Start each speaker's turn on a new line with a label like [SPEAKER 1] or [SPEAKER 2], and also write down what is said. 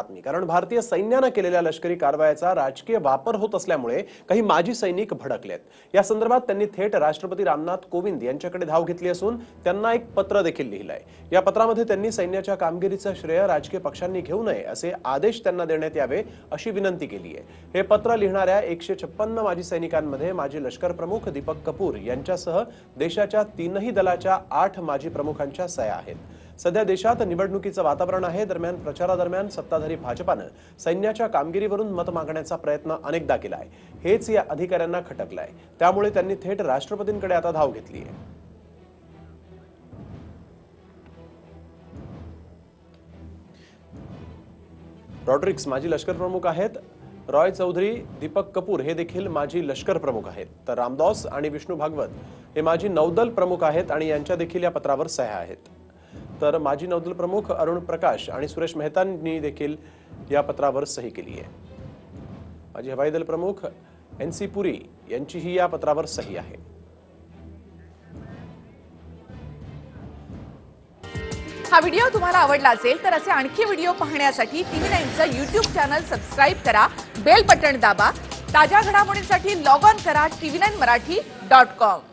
[SPEAKER 1] बातमी. कारण भारतीय सैन्यानं केलेल्या लष्करी कारवायाचा राजकीय वापर होत असल्यामुळे काही माजी सैनिक भडकलेत. या संदर्भात त्यांनी थेट राष्ट्रपती रामनाथ कोविंद यांच्याकडे धाव घेतली असून त्यांना एक पत्र देखील लिहिलंय. या पत्रामध्ये त्यांनी सैन्याच्या कामगिरीचं श्रेय राजकीय पक्षांनी घेऊ नये असे आदेश त्यांना देण्यात यावे अशी विनंती केली आहे. हे पत्र लिहिणाऱ्या एकशे छप्पन्न माजी सैनिकांमध्ये माजी लष्कर प्रमुख दीपक कपूर यांच्यासह देशाच्या तीनही दलाच्या आठ माजी प्रमुखांच्या सया आहेत. सध्या देशात निवडणुकीचं वातावरण आहे. दरम्यान प्रचारादरम्यान सत्ताधारी भाजपानं सैन्याच्या कामगिरीवरून मत मागण्याचा प्रयत्न अनेकदा केलाय. हेच या अधिकाऱ्यांना खटकलाय. त्यामुळे त्यांनी थेट राष्ट्रपतींकडे आता धाव घेतली आहे रॉड्रिक्स माजी लष्कर प्रमुख आहेत. रॉय चौधरी दीपक कपूर हे देखील माजी लष्कर प्रमुख आहेत. तर रामदास आणि विष्णू भागवत हे माजी नौदल प्रमुख आहेत आणि यांच्या देखील या पत्रावर सह्या आहेत. तर माजी नौदल प्रमुख अरुण प्रकाश आणि सुरेश मेहतांनी देखील या पत्रावर सही केली आहे. माजी हवाई दल प्रमुख एन सी पुरी यांचीही या पत्रावर सही आहे.
[SPEAKER 2] हा व्हिडिओ तुम्हाला आवडला असेल तर असे आणखी व्हिडिओ पाहण्यासाठी टीव्ही नाईनचं युट्यूब चॅनल सबस्क्राईब करा बेल बटन दाबा ताज्या घडामोडींसाठी लॉग ऑन करा TV nine Marathi dot com.